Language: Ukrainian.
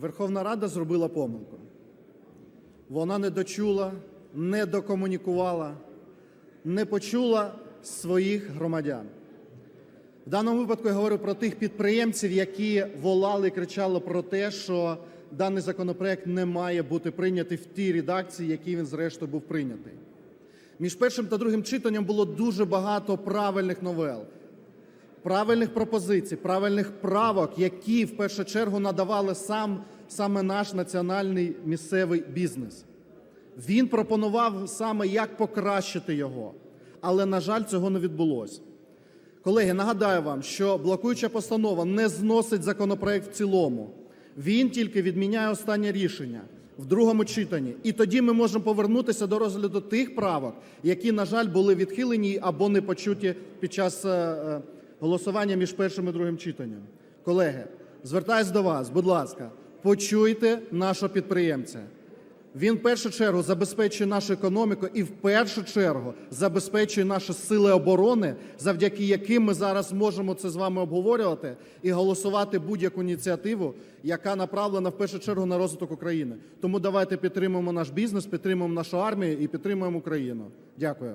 Верховна Рада зробила помилку. Вона не дочула, не докомунікувала, не почула своїх громадян. В даному випадку я говорю про тих підприємців, які волали і кричали про те, що даний законопроект не має бути прийнятий в тій редакції, якій він зрештою був прийнятий. Між першим та другим читанням було дуже багато правильних новел, правильних пропозицій, правильних правок, які в першу чергу надавали сам саме наш національний місцевий бізнес. Він пропонував саме як покращити його, але на жаль, цього не відбулося. Колеги, нагадаю вам, що блокуюча постанова не зносить законопроект в цілому. Він тільки відміняє останнє рішення в другому читанні. І тоді ми можемо повернутися до розгляду тих правок, які, на жаль, були відхилені або не почуті під час е, е, голосування між першим і другим читанням. Колеги, звертаюсь до вас, будь ласка, почуйте нашого підприємця. Він в першу чергу забезпечує нашу економіку і в першу чергу забезпечує наші сили оборони, завдяки яким ми зараз можемо це з вами обговорювати і голосувати будь-яку ініціативу, яка направлена в першу чергу на розвиток України. Тому давайте підтримуємо наш бізнес, підтримуємо нашу армію і підтримуємо Україну. Дякую.